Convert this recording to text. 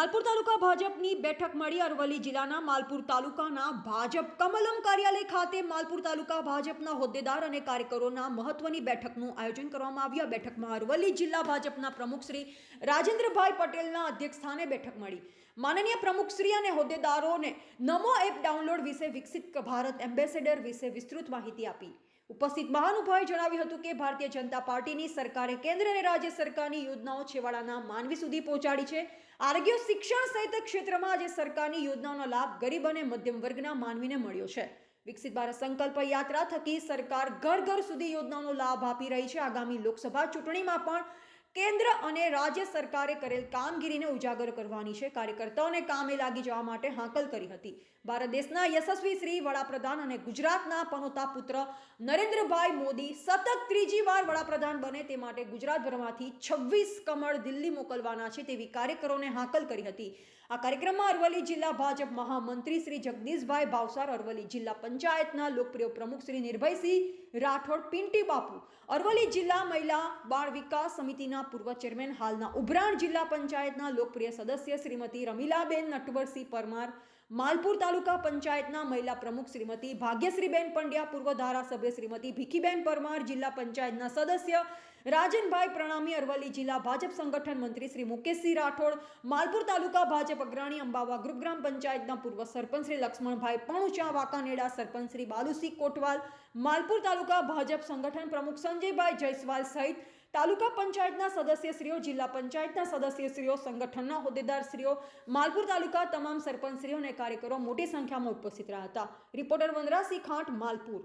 માલપુર તાલુકા ભાજપની બેઠક મળી. અરવલ્લી જિલ્લાના માલપુર તાલુકાના ભાજપ કમલમ કાર્યાલય ખાતે માલપુર તાલુકા ભાજપના હોદ્દેદાર અને કાર્યકરોના મહત્વની બેઠકનું આયોજન કરવામાં આવ્યું. આ બેઠકમાં અરવલ્લી જિલ્લા ભાજપના પ્રમુખ શ્રી રાજેન્દ્રભાઈ પટેલના અધ્યક્ષસ્થાને બેઠક મળી. માનનીય પ્રમુખશ્રી અને હોદ્દેદારોને નમો એપ ડાઉનલોડ વિશે વિકસિત ભારત એમ્બેસેડર વિશે વિસ્તૃત માહિતી આપી. ઉપસ્થિત મહાનુભાવે જણાવ્યું હતું કે ભારતીય જનતા પાર્ટીની સરકારે કેન્દ્ર અને રાજ્ય સરકારની યોજનાઓ છેવાડાના માનવી સુધી પહોંચાડી છે. આરોગ્ય, શિક્ષણ સહિત ક્ષેત્રમાં આજે સરકારની યોજનાઓનો લાભ ગરીબ અને મધ્યમ વર્ગના માનવીને મળ્યો છે. વિકસિત ભારત સંકલ્પ યાત્રા થકી સરકાર ઘર ઘર સુધી યોજનાઓનો લાભ આપી રહી છે. આગામી લોકસભા ચૂંટણીમાં પણ કેન્દ્ર અને રાજ્ય સરકારે કરેલ કામગીરીને ઉજાગર કરવાની છે. કાર્યકર્તાઓને કામે લાગી જવા માટે હાંકલ કરી હતી. ભારત દેશના યશસ્વી શ્રી વડાપ્રધાન અને ગુજરાતના પનોતા પુત્ર નરેન્દ્રભાઈ મોદી સતત ત્રીજી વાર વડાપ્રધાન બને તે માટે ગુજરાતભરમાંથી છવ્વીસ કમળ દિલ્હી મોકલવાના છે તેવી કાર્યકરોને હાંકલ કરી હતી. આ કાર્યક્રમમાં અરવલ્લી જિલ્લા ભાજપ મહામંત્રી શ્રી જગદીશભાઈ ભાવસાર, અરવલ્લી જિલ્લા પંચાયતના લોકપ્રિય પ્રમુખ શ્રી નિર્ભયસિંહ રાઠોડ પિન્ટી બાપુ, અરવલ્લી જિલ્લા મહિલા બાળ વિકાસ સમિતિના પૂર્વ ચેરમેન, હાલના ઉભરાણ જિલ્લા પંચાયતના લોકપ્રિય સદસ્ય શ્રીમતી રમીલાબેન નટવરસિંહ પરમાર, માલપુર તાલુકા પંચાયતના મહિલા પ્રમુખ શ્રીમતી ભાગ્યશ્રીબેન પંડ્યા, પૂર્વ ધારાસભ્ય શ્રીમતી ભીખીબેન પરમાર, જિલ્લા પંચાયતના સદસ્ય રાજનભાઈ પ્રણામી અરવલ્લી જિલ્લા ભાજપ સંગઠન મંત્રી શ્રી મુકેશસિંહ રાઠોડ, માલપુર તાલુકા ભાજપ અગ્રણી અંબાવા ગ્રુપ ગ્રામ પંચાયતના પૂર્વ સરપંચ શ્રી લક્ષ્મણભાઈ પણુચા, વાંકાનેડા સરપંચ શ્રી બાલુસિંહ કોટવાલ, માલપુર તાલુકા ભાજપ સંગઠન પ્રમુખ સંજયભાઈ જયસ્વાલ સહિત તાલુકા પંચાયતના સદસ્યશ્રીઓ, જિલ્લા પંચાયતના સદસ્યશ્રીઓ, સંગઠનના હોદ્દેદારશ્રીઓ, માલપુર તાલુકા તમામ સરપંચશ્રીઓ અને કાર્યકરો મોટી સંખ્યામાં ઉપસ્થિત રહ્યા હતા. રિપોર્ટર વનરાસિંહ ખાંટ, માલપુર.